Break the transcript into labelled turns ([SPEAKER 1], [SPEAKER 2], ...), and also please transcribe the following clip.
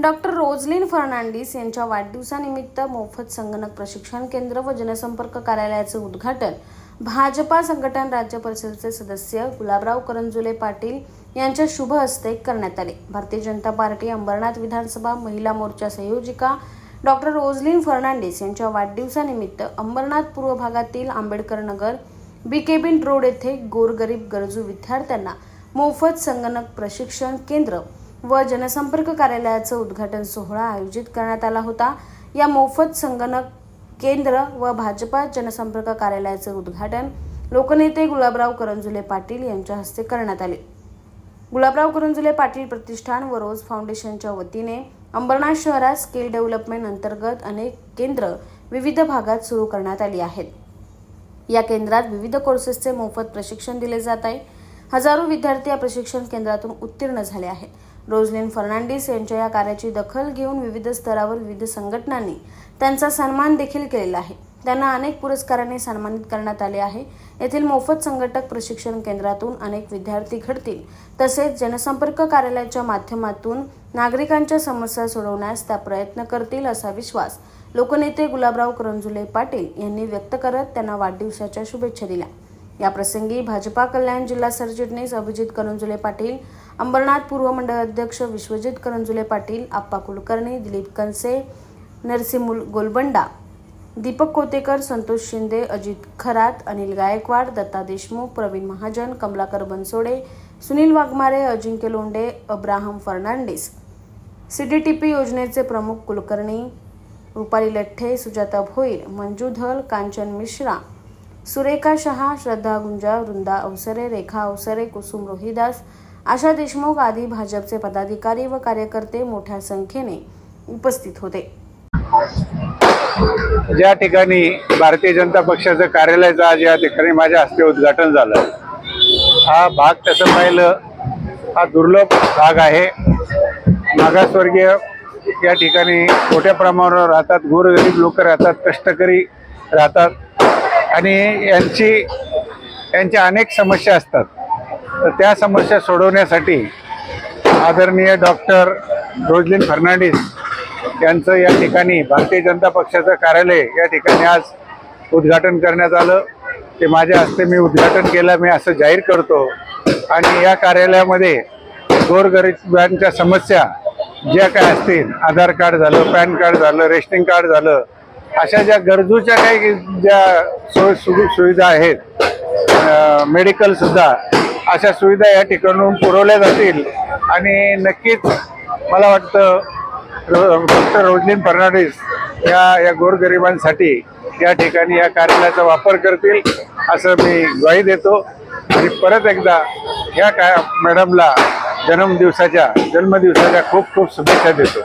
[SPEAKER 1] Doctor Roslin Fernandes यांच्या वाढदिवसानिमित्त मोफत संगणक प्रशिक्षण केंद्र व जनसंपर्क कार्यालयाचं उद्घाटन. भाजपा संघटन राज्य परिषदेचे सदस्य गुलाबराव करंजुले पाटील यांच्या शुभ हस्ते करण्यात आले. भारतीय जनता पार्टी अंबरनाथ विधानसभा महिला मोर्चा संयोजिका डॉक्टर रोजलिन फर्नांडिस यांच्या वाढदिवसानिमित्त अंबरनाथ पूर्व भागातील आंबेडकर नगर बिकेबिन रोड येथे गोरगरीब गरजू विद्यार्थ्यांना मोफत संगणक प्रशिक्षण केंद्र व जनसंपर्क कार्यालयाचं उद्घाटन सोहळा आयोजित करण्यात आला होता. या मोफत संगणक केंद्र व भाजपा जनसंपर्क कार्यालयाचं उद्घाटन लोकनेते गुलाबराव करंजुले पाटील यांच्या हस्ते करण्यात आले. गुलाबराव करंजुले पाटील प्रतिष्ठान व रोज फाउंडेशनच्या वतीने अंबरनाथ शहरात स्किल डेव्हलपमेंट अंतर्गत अनेक केंद्र विविध भागात सुरू करण्यात आली आहेत. या केंद्रात विविध कोर्सेसचे मोफत प्रशिक्षण दिले जात आहे. हजारो विद्यार्थी या प्रशिक्षण केंद्रातून उत्तीर्ण झाले आहेत. रोजलिन फर्नांडिस यांच्या या कार्याची दखल घेऊन विविध स्तरावर विविध संघटनांनी त्यांचा सन्मान देखील केलेला आहे. त्यांना अनेक पुरस्कारांनी सन्मानित करण्यात आले आहे. येथील मोफत संघटक प्रशिक्षण केंद्रातून अनेक विद्यार्थी घडतील. तसेच जनसंपर्क कार्यालयाच्या माध्यमातून नागरिकांच्या समस्या सोडवण्यास त्या प्रयत्न करतील असा विश्वास लोकनेते गुलाबराव करंजुले पाटील यांनी व्यक्त करत त्यांना वाढदिवसाच्या शुभेच्छा दिल्या. या प्रसंगी भाजपा कल्याण जिल्हा सरचिटणीस अभिजित करंजुले पाटील अंबरनाथ पूर्व मंडळ अध्यक्ष Vishwajit Karanjule Patil Appa Kulkarni Dilip Kanse Narsimul Golbanda Deepak Kotekar Santosh Shinde Ajit Kharat Anil Gaikwad Datta Deshmukh Pravin Mahajan Kamlakar Bansode Sunil Waghmare Ajinkya Londe Abraham Fernandes CDTP योजनेचे प्रमुख कुलकर्णी रुपाली लठ्ठे सुजाता भोईर मंजू धल कांचन मिश्रा सुरेखा शहा श्रद्धा गुंजा वृंदा अवसरे रेखा अवसरे कुसुम रोहिदास आशा देशमुख आदी भाजपचे पदाधिकारी व कार्यकर्ते मोठ्या संख्येने उपस्थित होते.
[SPEAKER 2] ज्या ठिकाणी भारतीय जनता पक्षाचं कार्यालयाचं आज या ठिकाणी माझ्या हस्ते उद्घाटन झालं. हा भाग तसं पाहिलं हा दुर्लभ भाग आहे. मागासवर्गीय या ठिकाणी मोठ्या प्रमाणावर राहतात गोरगरीब लोक राहतात कष्टकरी राहतात. आणि यांची यांच्या अनेक समस्या असतात. तर त्या समस्या सोडवण्यासाठी आदरणीय डॉक्टर रोजलिन फर्नांडिस यांचं या ठिकाणी भारतीय जनता पक्षाचं कार्यालय या ठिकाणी आज उद्घाटन करण्यात आलं. ते माझ्या हस्ते मी उद्घाटन केलं मी असं जाहीर करतो. आणि या कार्यालयामध्ये गोरगरिबांच्या समस्या ज्या काय असतील आधार कार्ड झालं पॅन कार्ड झालं रेशनिंग कार्ड झालं अशा ज्या गरजूच्या काही ज्या सोय सुविधा आहेत मेडिकलसुद्धा अशा सुविधा या ठिकाणून पुरवल्या जातील. आणि नक्कीच मला वाटतं डॉक्टर रोजलीन फर्नांडिस या या गोरगरिबांसाठी या ठिकाणी या कार्यालयाचा वापर करतील असं मी ग्वाही देतो. आणि परत एकदा या का मॅडमला जन्मदिवसाच्या जन्मदिवसाच्या खूप खूप शुभेच्छा देतो.